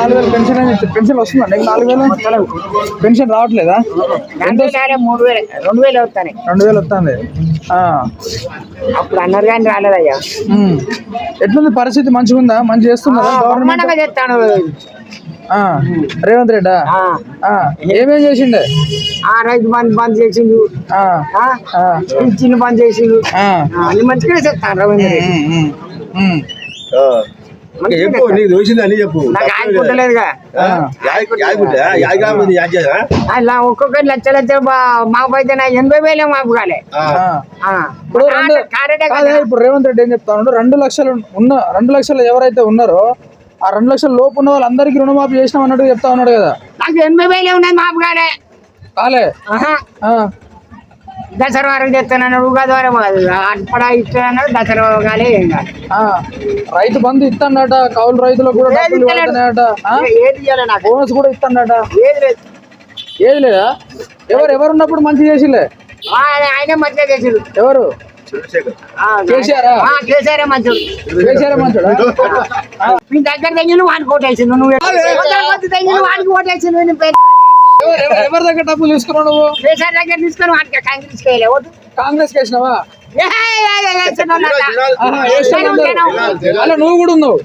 నాలుగు వేలు పెన్షన్ అని పెన్షన్ వస్తుందా? నీకు నాలుగు వేలు? పెన్షన్ రావట్లేదా? మూడు వేలు రెండు వేలు అవుతాయి రెండు వేలు వస్తుంది. అప్పుడు అన్నారు కానీ రాలేదయ్యా. ఎట్లుంది పరిస్థితి? మంచిగా ఉందా మంచి చేస్తుందా? గవర్నమెంట్? ఆ, రేవంత్ రెడ్డా? ఆ, ఏమేం చేసిండే? ఆ రైతు బంద్ బంద్ చేసిండు. పింఛన్ బంద్ చేసిండు. అన్ని మంచిగానే చెప్తాను రవీంద్ర రెడ్డి చెప్పు. నీకు అని చెప్పు. అలా ఒక్కొక్కటి లక్ష లక్ష మాకు అయితే నా ఎనభై వేలే మాకు కాలే. ఆ. ఆ. ఇప్పుడు. ఇప్పుడు రేవంత్ రెడ్డి ఏం చెప్తా ఉన్నాడు రెండు లక్షలు ఉన్న రెండు లక్షలు ఎవరైతే ఉన్నారో ఆ రెండు లక్షల లోపు ఉన్న వాళ్ళందరికీ రుణమాఫీ చేసినాం అన్నట్టు చెప్తా ఉన్నాడు కదా. నాకు ఎనభై వేలే ఉన్నది మాకు కాలే. కాలే. దసరా వరకు చెప్తానన్నాడు ఉగాది వరకు అట్పడా ఇస్తానన్నాడు దసరా కాలే ఏం. రైతు బంధు ఇస్తాడట కౌలు రైతులకు కూడా ఏది డబ్బులు నాకు? బోనస్ కూడా ఇస్తాడట ఏది లేదు. ఏది లేదా? ఎవరు ఎవరు ఉన్నప్పుడు మంచి చేసిలే ఆయనే మంచిగా చేసిండు ఎవరు? మంచోడా. మీ దగ్గర తగ్గిన వానికి ఓటేసిండు నువ్వు వానికి నువ్వు పెద్ద ఎవరు- దగ్గర డబ్బులు తీసుకున్నావు నువ్వు? కేసీఆర్ దగ్గర తీసుకొని వానికి కాంగ్రెస్ ఓటు. కాంగ్రెస్? అలా నువ్వు కూడా ఉన్నావు?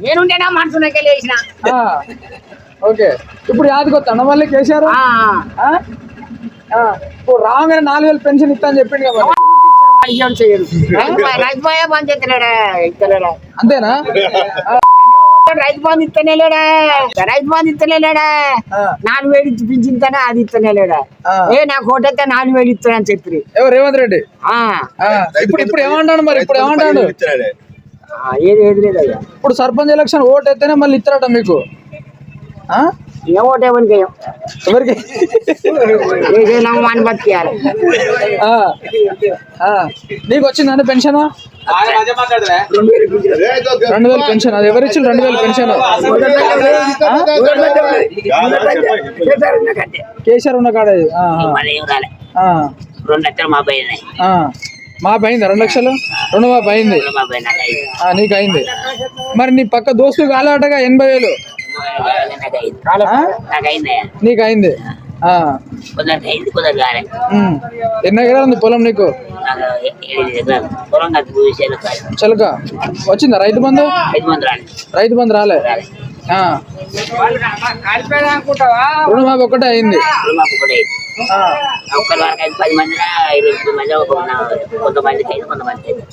నేనుంటేనా మనసులోకి వేసిన ఆ, ఓకే. ఇప్పుడు యాదకొత్తాను మళ్ళీ కేసీఆర్? ఆ? ఆ, ఇప్పుడు రాగానే నాలుగు వేలు పెన్షన్ ఇస్తా అని చెప్పిండు కదా అంతేనా? ఆ, రైతు బంధు ఇస్తనే లేడా? రైతు బంధు ఇస్తనే లేడా? ఆ, నాలుగు వేలు ఇచ్చి పింఛన్తోనే అది ఇస్తనే లేడా? ఆ. ఏ నాకు ఓటైతే నాలుగు వేలు ఇస్తానని చెప్పి రేవంత్ రెడ్డి? ఆ, ఆ, ఇప్పుడు ఇప్పుడు ఏమంటాడు మరి? ఇప్పుడు ఏమంటాడు? ఆ, ఏది ఏది లేదయ్యా. ఇప్పుడు సర్పంచ్ ఎలక్షన్ ఓటు ఎత్తేనే మళ్ళీ ఇస్తారట మీకు? ఎవరికి బతికేయాలి. నీకు వచ్చిందండి పెన్షన్? రెండు వేలు పెన్షన్. అది ఎవరు ఇచ్చిన రెండు వేలు పెన్షన్. కేసీఆర్ ఉన్న కాడ రెండు లక్షలు మా పోయినాయి ఆ. మా అయింది రెండు లక్షలు? రెండు మా అయింది నీకు అయింది. మరి నీ పక్క దోస్తు కాలేటగా ఎనభై వేలు. నాకు అయింది. ఎన్ని ఎకరాలు ఉంది పొలం నీకు? చిలక వచ్చిందా రైతు బంధు? రైతు బంధు రాలే. రుణమాఫీ ఒకటే అయింది. ఒక్కరి వరకు పది మంది ఇరవై కొంతమందికి అయింది.